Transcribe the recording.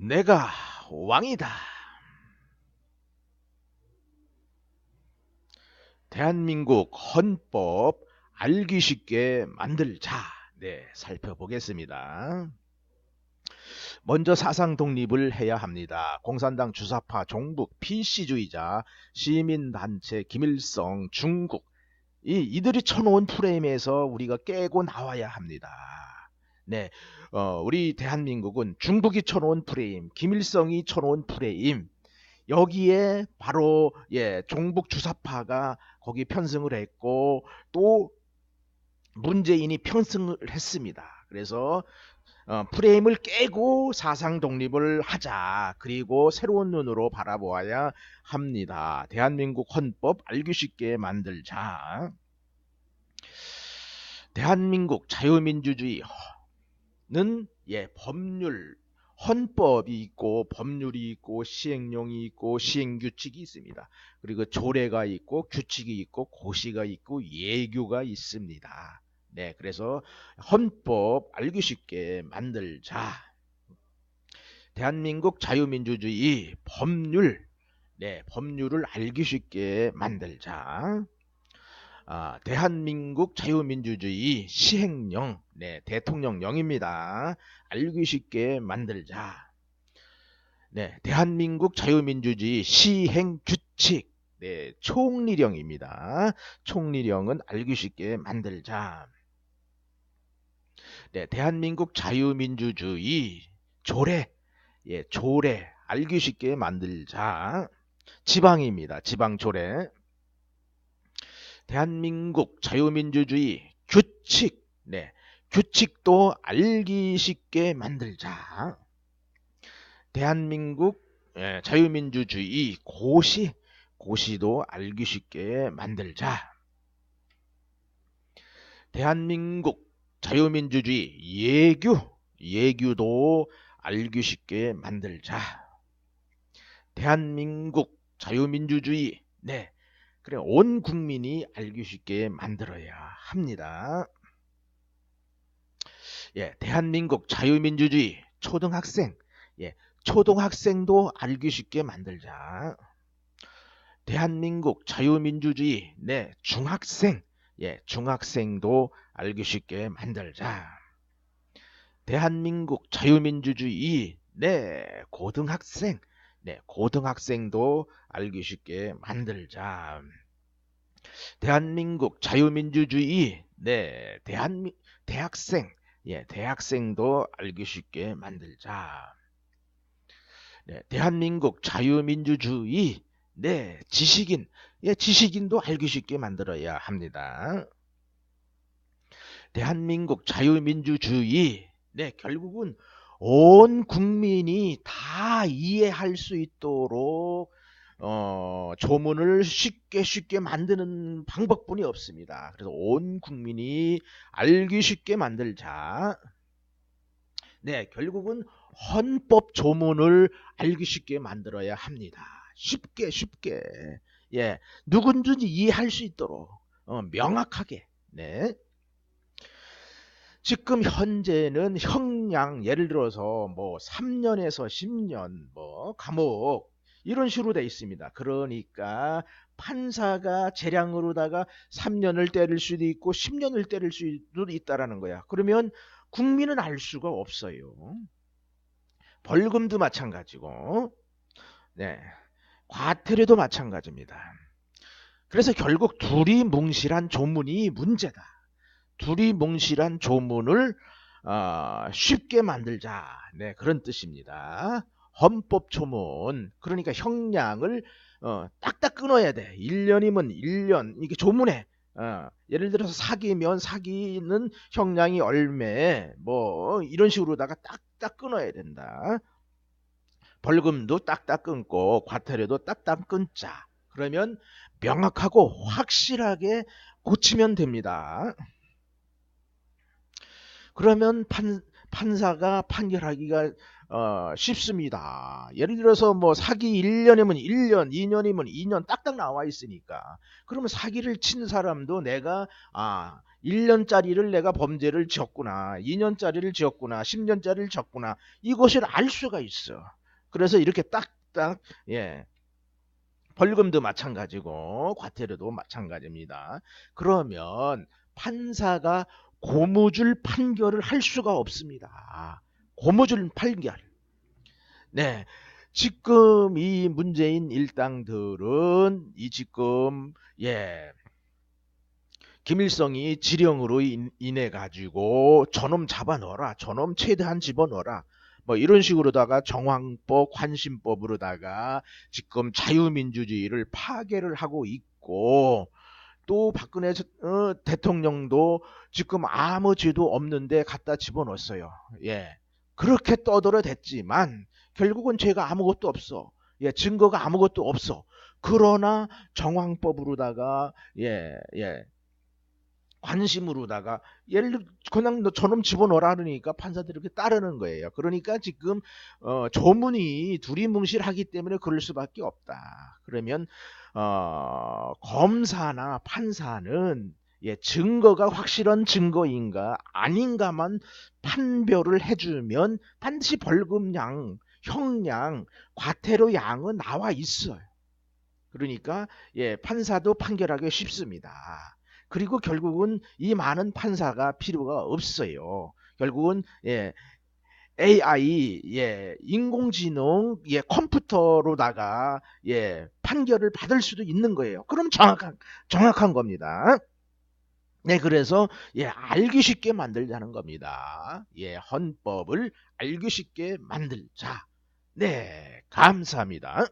내가 왕이다. 대한민국 헌법 알기 쉽게 만들자. 네, 살펴보겠습니다. 먼저 사상 독립을 해야 합니다. 공산당 주사파 종북 PC주의자 시민단체 김일성 중국 이 이들이 쳐놓은 프레임에서 우리가 깨고 나와야 합니다. 네, 어, 우리 대한민국은 중국이 쳐놓은 프레임, 김일성이 쳐놓은 프레임 여기에 바로 예 종북 주사파가 거기 편승을 했고 또 문재인이 편승을 했습니다. 그래서 어, 프레임을 깨고 사상 독립을 하자. 그리고 새로운 눈으로 바라보아야 합니다. 대한민국 헌법 알기 쉽게 만들자. 대한민국 자유민주주의는 예 법률 헌법이 있고 법률이 있고 시행령이 있고 시행규칙이 있습니다. 그리고 조례가 있고 규칙이 있고 고시가 있고 예규가 있습니다. 네, 그래서 헌법 알기 쉽게 만들자. 대한민국 자유민주주의 법률, 네, 법률을 알기 쉽게 만들자. 아, 대한민국 자유민주주의 시행령, 네, 대통령령입니다. 알기 쉽게 만들자. 네, 대한민국 자유민주주의 시행 규칙, 네, 총리령입니다. 총리령은 알기 쉽게 만들자. 네, 대한민국 자유민주주의 조례, 예, 조례 알기 쉽게 만들자. 지방입니다. 지방 조례. 대한민국 자유민주주의 규칙, 네, 규칙도 알기 쉽게 만들자. 대한민국 예, 자유민주주의 고시, 고시도 알기 쉽게 만들자. 대한민국 자유민주주의 예규, 예규도 알기 쉽게 만들자. 대한민국 자유민주주의, 네, 그래 온 국민이 알기 쉽게 만들어야 합니다. 예, 대한민국 자유민주주의 초등학생, 예, 초등학생도 알기 쉽게 만들자. 대한민국 자유민주주의, 네, 중학생, 예, 중학생도 알기 쉽게 만들자. 대한민국 자유민주주의, 네, 고등학생, 네, 고등학생도 알기 쉽게 만들자. 대한민국 자유민주주의, 네, 대한 대학생, 예, 대학생도 알기 쉽게 만들자. 네, 대한민국 자유민주주의, 네, 지식인, 예, 지식인도 알기 쉽게 만들어야 합니다. 대한민국 자유민주주의, 네, 결국은 온 국민이 다 이해할 수 있도록 어, 조문을 쉽게 쉽게 만드는 방법뿐이 없습니다. 그래서 온 국민이 알기 쉽게 만들자. 네, 결국은 헌법 조문을 알기 쉽게 만들어야 합니다. 쉽게 쉽게 예 누군지 이해할 수 있도록 어, 명확하게 네. 지금 현재는 형량 예를 들어서 뭐 3년에서 10년 뭐 감옥 이런 식으로 돼 있습니다. 그러니까 판사가 재량으로다가 3년을 때릴 수도 있고 10년을 때릴 수도 있다라는 거야. 그러면 국민은 알 수가 없어요. 벌금도 마찬가지고, 네, 과태료도 마찬가지입니다. 그래서 결국 둘이 뭉실한 조문이 문제다. 둘이 뭉실한 조문을 어, 쉽게 만들자. 네, 그런 뜻입니다. 헌법 조문. 그러니까 형량을 어, 딱딱 끊어야 돼. 1년이면 1년. 이게 조문에 어, 예를 들어서 사기면 사기는 형량이 얼매 뭐 이런 식으로다가 딱딱 끊어야 된다. 벌금도 딱딱 끊고 과태료도 딱딱 끊자. 그러면 명확하고 확실하게 고치면 됩니다. 그러면 판, 판사가 판결하기가 어, 쉽습니다. 예를 들어서 뭐 사기 1년이면 1년, 2년이면 2년 딱딱 나와 있으니까. 그러면 사기를 친 사람도 내가 아 1년짜리를 내가 범죄를 지었구나. 2년짜리를 지었구나. 10년짜리를 지었구나. 이것을 알 수가 있어. 그래서 이렇게 딱딱 예. 벌금도 마찬가지고 과태료도 마찬가지입니다. 그러면 판사가 고무줄 판결을 할 수가 없습니다. 고무줄 판결. 네. 지금 이 문재인 일당들은 이 지금 예 김일성이 지령으로 인- 인해 가지고 저놈 잡아 넣어라 저놈 최대한 집어 넣어라 뭐 이런 식으로다가 정황법 환심법으로다가 지금 자유민주주의를 파괴를 하고 있고 또 박근혜 저- 어, 대통령도 지금 아무 죄도 없는데 갖다 집어넣었어요. 예. 그렇게 떠들어 댔지만 결국은 죄가 아무것도 없어. 예, 증거가 아무것도 없어. 그러나 정황법으로다가 예, 예. 관심으로다가 예를 들어 그냥 너 저놈 집어넣어라 그러니까 판사들이 이렇게 따르는 거예요. 그러니까 지금 어, 조문이 두리뭉실하기 때문에 그럴 수밖에 없다. 그러면 어, 검사나 판사는 예, 증거가 확실한 증거인가 아닌가만 판별을 해주면 반드시 벌금량, 형량, 과태료 양은 나와 있어요. 그러니까 예, 판사도 판결하기 쉽습니다. 그리고 결국은 이 많은 판사가 필요가 없어요. 결국은 예, AI 예, 인공지능 예, 컴퓨터로다가 예, 판결을 받을 수도 있는 거예요. 그럼 정확한 정확한 겁니다. 네, 그래서 예, 알기 쉽게 만들자는 겁니다. 예, 헌법을 알기 쉽게 만들자. 네, 감사합니다.